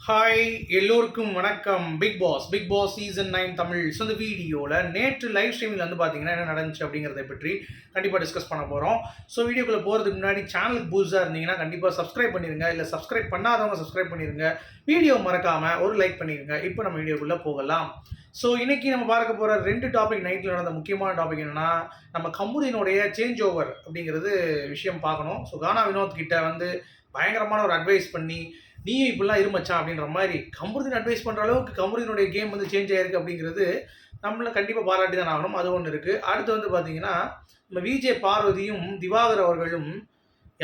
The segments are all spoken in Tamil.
ஹாய் எல்லோருக்கும் வணக்கம். Big boss big boss season nine Tamil so இந்த வீடியோவில் நேற்று லைவ் ஸ்ட்ரீமில் வந்து பார்த்தீங்கன்னா என்ன நடந்துச்சு அப்படிங்கிறத பற்றி கண்டிப்பாக டிஸ்கஸ் பண்ண போகிறோம் ஸோ வீடியோக்குள்ளே போகிறதுக்கு முன்னாடி சேனலுக்கு புதுசாக இருந்தீங்கன்னா கண்டிப்பாக சப்ஸ்கிரைப் பண்ணிடுங்க இல்லை சப்ஸ்கிரைப் பண்ணாதவங்க சப்ஸ்கிரைப் பண்ணிடுங்க வீடியோ மறக்காமல் ஒரு லைக் பண்ணிடுங்க இப்போ நம்ம வீடியோக்குள்ளே போகலாம். ஸோ இன்றைக்கி நம்ம பார்க்க போகிற ரெண்டு டாபிக் நைட்டில் நடந்த முக்கியமான டாபிக் என்னன்னா நம்ம கமுதினுடைய சேஞ்ச் ஓவர் அப்படிங்கிறது விஷயம் பார்க்கணும். ஸோ கானா வினோத் கிட்ட வந்து பயங்கரமான ஒரு அட்வைஸ் பண்ணி நீயும் இப்படிலாம் இருமச்சான் அப்படின்ற மாதிரி கமருதீன் அட்வைஸ் பண்ணுற அளவுக்கு கமருதீனுடைய கேம் வந்து சேஞ்ச் ஆயிருக்கு அப்படிங்கிறது நம்மளை கண்டிப்பாக பாராட்டி தான் ஆகணும். அது ஒன்று இருக்குது அடுத்து வந்து பார்த்தீங்கன்னா நம்ம விஜே பார்வதியும் திவாகர் அவர்களும்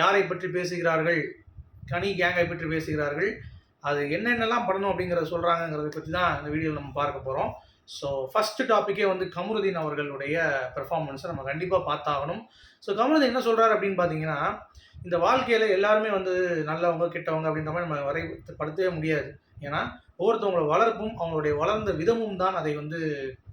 யாரை பற்றி பேசுகிறார்கள்? கனி கேங்கை பற்றி பேசுகிறார்கள். அது என்னென்னலாம் பண்ணணும் அப்படிங்கிறத சொல்கிறாங்கங்கிறத பற்றி தான் இந்த வீடியோவில் நம்ம பார்க்க போகிறோம் ஸோ ஃபஸ்ட்டு டாப்பிக்கே வந்து கமருதீன் அவர்களுடைய பெர்ஃபார்மன்ஸை நம்ம கண்டிப்பாக பார்த்தாகணும். ஸோ கமருதீன் என்ன சொல்கிறாரு அப்படின்னு பார்த்தீங்கன்னா இந்த வாழ்க்கையில் எல்லாருமே வந்து நல்லவங்க கெட்டவங்க அப்படின்ற மாதிரி நம்ம வரைப்படுத்தவே முடியாது. ஏன்னா ஒவ்வொருத்தவங்களோட வளர்ப்பும் அவங்களுடைய வளர்ந்த விதமும் தான் அதை வந்து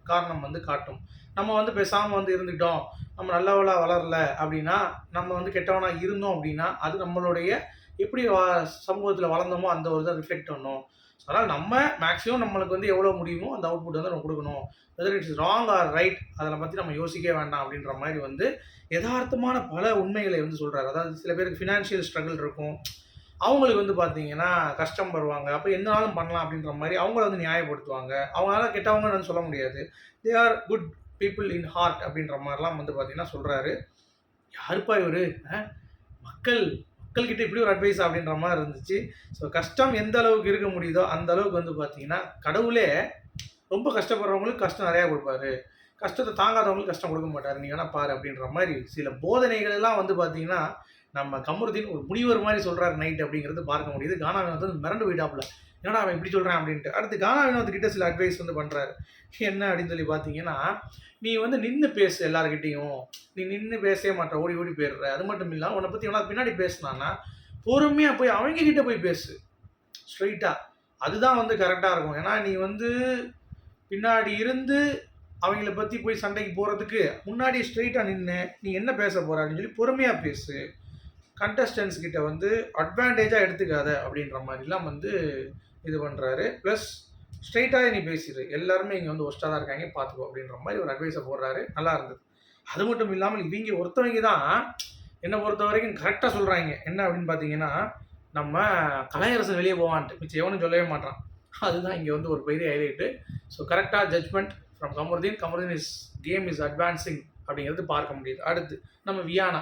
காரணம் வந்து காட்டும். நம்ம வந்து பேசாமல் வந்து இருந்துட்டோம் நம்ம நல்லவளாக வளரல அப்படின்னா நம்ம வந்து கெட்டவனாக இருந்தோம் அப்படின்னா அது நம்மளுடைய எப்படி வா- சமூகத்தில் வளர்ந்தோமோ அந்த ஒரு இதை ரிஃப்ளெக்ட் பண்ணோம். அதனால் நம்ம மேக்ஸிமம் நம்மளுக்கு வந்து எவ்வளோ முடியுமோ அந்த அவுட்புட் வந்து நம்ம கொடுக்கணும். Whether it's wrong or right அதில் பற்றி நம்ம யோசிக்கவே வேண்டாம் அப்படின்ற மாதிரி வந்து யதார்த்தமான பல உண்மைகளை வந்து சொல்கிறாரு அதாவது சில பேருக்கு ஃபினான்ஷியல் ஸ்ட்ரகிள் இருக்கும். அவங்களுக்கு வந்து பார்த்தீங்கன்னா கஷ்டம் வருவாங்க. அப்போ என்னாலும் பண்ணலாம் அப்படின்ற மாதிரி அவங்கள வந்து நியாயப்படுத்துவாங்க. அவங்களால கெட்டவங்கன்னு வந்து சொல்ல முடியாது. They are good people in heart அப்படின்ற மாதிரிலாம் வந்து பார்த்தீங்கன்னா சொல்கிறாரு யாருப்பா இவர்? மக்கள் மக்கள்கிட்ட இப்படி ஒரு அட்வைஸ் அப்படின்ற மாதிரி இருந்துச்சு. ஸோ கஷ்டம் எந்த அளவுக்கு இருக்க முடியுதோ அந்த அளவுக்கு வந்து பார்த்தீங்கன்னா கடவுளே ரொம்ப கஷ்டப்படுறவங்களுக்கு கஷ்டம் நிறையா கொடுப்பாரு. கஷ்டத்தை தாங்காதவங்களுக்கு கஷ்டம் கொடுக்க மாட்டார். நீ வேணா பாரு அப்படின்ற மாதிரி சில போதனைகள் எல்லாம் வந்து பார்த்தீங்கன்னா நம்ம கமருதீன் ஒரு முனிவர் மாதிரி சொல்கிறார் நைட் அப்படிங்கிறது பார்க்க முடியுது. கானா வந்து மிரண்டு போயிட்டாப்புல. என்னடா அவன் இப்படி சொல்றான் அப்படின்ட்டு. அடுத்து கானா வினோத் கிட்ட சில அட்வைஸ் வந்து பண்றாரு. என்ன அப்படின்னு சொல்லி பார்த்தீங்கன்னா நீ வந்து நின்று பேசு எல்லாருக்கிட்டேயும் நீ நின்று பேசவே மாட்ட ஓடி ஓடி போயிடுற. அது மட்டும் இல்லாமல் உன்னை பற்றி எவனா பின்னாடி பேசினான்னா பொறுமையாக போய் அவங்க கிட்ட போய் பேசு. ஸ்ட்ரைட்டாக அதுதான் வந்து கரெக்டாக இருக்கும். ஏன்னா நீ வந்து பின்னாடி இருந்து அவங்கள பற்றி போய் சண்டைக்கு போகிறதுக்கு முன்னாடி ஸ்ட்ரைட்டாக நின்று நீ என்ன பேச போற அப்படின்னு சொல்லி பொறுமையாக பேசு. கண்டஸ்டன்ஸ் கிட்ட வந்து அட்வான்டேஜாக எடுத்துக்காத அப்படின்ற மாதிரிலாம் வந்து இது பண்ணுறாரு ப்ளஸ் ஸ்ட்ரைட்டாக நீ பேசிடு. எல்லாருமே இங்கே வந்து ஒஸ்ட்டாக தான் இருக்காங்க. பார்த்துக்கோ அப்படின்ற மாதிரி ஒரு அட்வைஸை போடுறாரு. நல்லா இருந்தது. அது மட்டும் இல்லாமல் இவங்க ஒருத்தவங்க தான் என்னை பொறுத்த வரைக்கும் கரெக்டாக சொல்கிறாங்க என்ன அப்படின்னு பார்த்தீங்கன்னா நம்ம கலையரசன் வெளியே போவான்ட்டு. மிச்சம் எவனும் சொல்லவே மாட்டான் அதுதான் இங்கே வந்து ஒரு பெரிய ஹைலைட்டு ஸோ கரெக்டாக judgement from Kamaruddin Kamaruddin is game is advancing அப்படிங்கிறது பார்க்க முடியுது. அடுத்து நம்ம வியானா.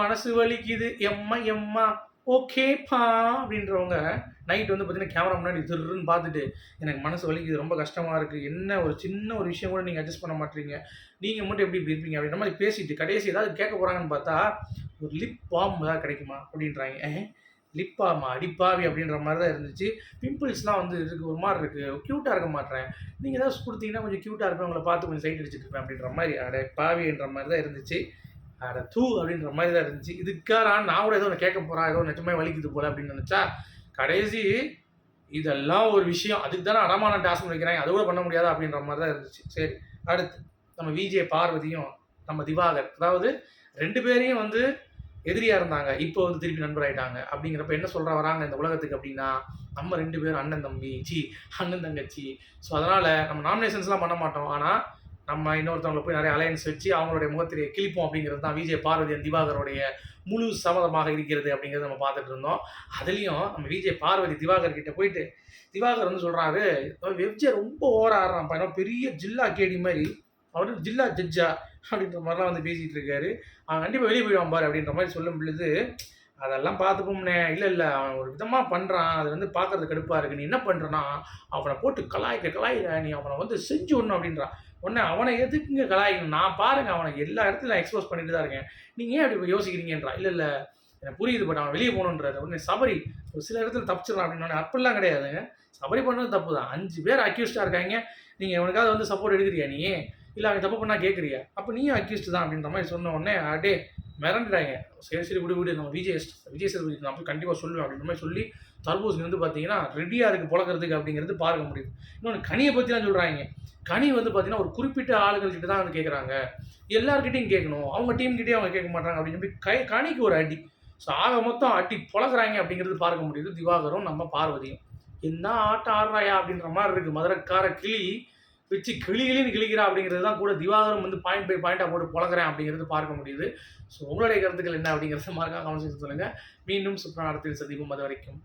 மனசு வலிக்குது. எம்மா எம்மா. ஓகேப்பா அப்படின்றவங்க நைட் வந்து பார்த்தீங்கன்னா கேமரா முன்னாடி திருன்னு பார்த்துட்டு எனக்கு மனசு வலிக்குது ரொம்ப கஷ்டமாக இருக்குது என்ன ஒரு சின்ன ஒரு விஷயம் கூட நீங்கள் அட்ஜஸ்ட் பண்ண மாட்டீங்க. நீங்கள் மட்டும் எப்படி இப்படி இருப்பீங்க அப்படின்ற மாதிரி பேசிட்டு கடைசி ஏதாவது கேட்க போகிறாங்கன்னு பார்த்தா ஒரு லிப் பாம் ஏதாவது கிடைக்குமா அப்படின்றாங்க. லிப்பாமா அடிப்பாவி அப்படின்ற மாதிரி தான் இருந்துச்சு. பிம்பிள்ஸ்லாம் வந்து இருக்கு ஒரு மாதிரி இருக்குது க்யூட்டாக இருக்க மாட்டேன் நீங்கள் ஏதாவது கொடுத்தீங்கன்னா கொஞ்சம் க்யூட்டாக இருப்பேன் உங்களை பார்த்து கொஞ்சம் சைட் அடிச்சுட்டு இருப்பேன் அப்படின்ற மாதிரி அட பாவின்ற மாதிரி தான் இருந்துச்சு. அட தூ அப்படின்ற மாதிரி தான் இருந்துச்சு. இதுக்காக நான் கூட ஏதோ ஒன்று கேட்க போகிறேன் ஏதோ நிஜமே வலிக்குது போல அப்படின்னு நினச்சா கடைசி இதெல்லாம் ஒரு விஷயம். அதுக்கு தானே அடமான டாஸ்க் வைக்கிறாங்க. அது கூட பண்ண முடியாது அப்படின்ற மாதிரி தான் இருந்துச்சு. சரி அடுத்து நம்ம விஜே பார்வதியும் நம்ம திவாகர் அதாவது ரெண்டு பேரையும் வந்து எதிரியாக இருந்தாங்க. இப்போ வந்து திருப்பி நண்பராயிட்டாங்க அப்படிங்கிறப்ப என்ன சொல்கிற வராங்க இந்த உலகத்துக்கு அப்படின்னா நம்ம ரெண்டு பேரும் அண்ணன் தம்பி சி அண்ணன் தங்கச்சி. ஸோ அதனால் நம்ம நாமினேஷன்ஸ்லாம் பண்ண மாட்டோம். ஆனால் நம்ம இன்னொருத்தவங்களை போய் நிறைய அலையன்ஸ் வச்சு அவங்களுடைய முகத்திலேயே கிழிப்போம் அப்படிங்கிறது தான் விஜய் பார்வதி திவாகருடைய முழு சம்மதமாக இருக்கிறது அப்படிங்கிறத நம்ம பார்த்துட்டு இருந்தோம். அதுலேயும் நம்ம விஜய் பார்வதி திவாகர் கிட்ட போயிட்டு திவாகர் வந்து சொல்கிறாரு வெப்ஜே ரொம்ப ஓவர் ஆடுறான் ஏன்னா பெரிய ஜில்லா கேடி மாதிரி. அவர் ஜில்லா ஜட்ஜா அப்படின்ற மாதிரிலாம் வந்து பேசிகிட்டு இருக்காரு. அவன் கண்டிப்பாக வெளியே போயிடுவான் பாரு அப்படின்ற மாதிரி சொல்லும் பொழுது அதெல்லாம் பார்த்துப்போம்னே. இல்லை இல்லை அவன் ஒரு விதமாக பண்ணுறான் அது வந்து பார்க்கறது கடுப்பாக இருக்கு. நீ என்ன பண்ணுறனா அவனை போட்டு கலாய்க்க கலாயிற நீ அவனை வந்து செஞ்சு விடணும் அப்படின்றான் உடனே அவனை எதுக்குங்க கலாய்க்கணும்? நான் பாருங்கள் அவனை எல்லா இடத்துலையும் நான் எக்ஸ்போஸ் பண்ணிட்டு தான் இருக்கேன். நீங்கள் ஏன் அப்படி யோசிக்கிறீங்கன்றா. இல்லை இல்லை எனக்கு புரியுது பட் அவன் வெளியே போகணுன்றது உடனே சபரி ஒரு சில இடத்துல தப்பிச்சிடலாம் அப்படின்னு அப்படிலாம் கிடையாதுங்க. சபரி பண்ணுறது தப்பு தான். அஞ்சு பேர் அக்யூஸ்டாக இருக்காங்க. நீங்கள் இவனுக்காவது வந்து சப்போர்ட் எடுக்கிறியா நீ? இல்லை அவன் தப்பு பண்ணால் கேட்குறியா அப்போ நீயும் அக்யூஸ்ட் தான் அப்படின்ற மாதிரி சொன்ன உடனே அடே மிரண்டுறாங்க. சரி சரி விடு விடு நம்ம விஜய் விஜய் சேதுபதி நான் போய் கண்டிப்பாக சொல்லுவேன் அப்படின்ற மாதிரி சொல்லி தர்பூசணி வந்து பார்த்தீங்கன்னா ரெடியாக இருக்குது புழக்கிறதுக்கு அப்படிங்கிறது பார்க்க முடியுது. இன்னொன்று கனியை பற்றிலாம் சொல்கிறாங்க கனி வந்து பார்த்தீங்கன்னா ஒரு குறிப்பிட்ட ஆளுகள் கிட்ட தான் வந்து கேட்குறாங்க எல்லாருக்கிட்டையும் கேட்கணும் அவங்க டீம் கிட்டே அவங்க கேட்க மாட்டாங்க அப்படின்னு சொல்லி கை கனிக்கு ஒரு அடி. ஸோ ஆக மொத்தம் அட்டி புழக்கிறாங்க அப்படிங்கிறது பார்க்க முடியுது. திவாகரும் நம்ம பார்வதியும். என்ன ஆட்டம் ஆடுறாயா அப்படின்ற மாதிரி இருக்குது மதுரக்கார கிளி வச்சு கிளி கிளிக்கிறா அப்படிங்கிறது தான் கூட திவாகரம் வந்து பாயிண்ட் பை பாயிண்டாக போட்டு புழங்குறேன் அப்படிங்கிறது பார்க்க முடியுது. ஸோ உங்களுடைய கருத்துக்கள் என்ன அப்படிங்கிறத மறக்காம கவனிச்சு சொல்லுங்கள் மீண்டும் சூப்பரான இடத்தில் அது வரைக்கும்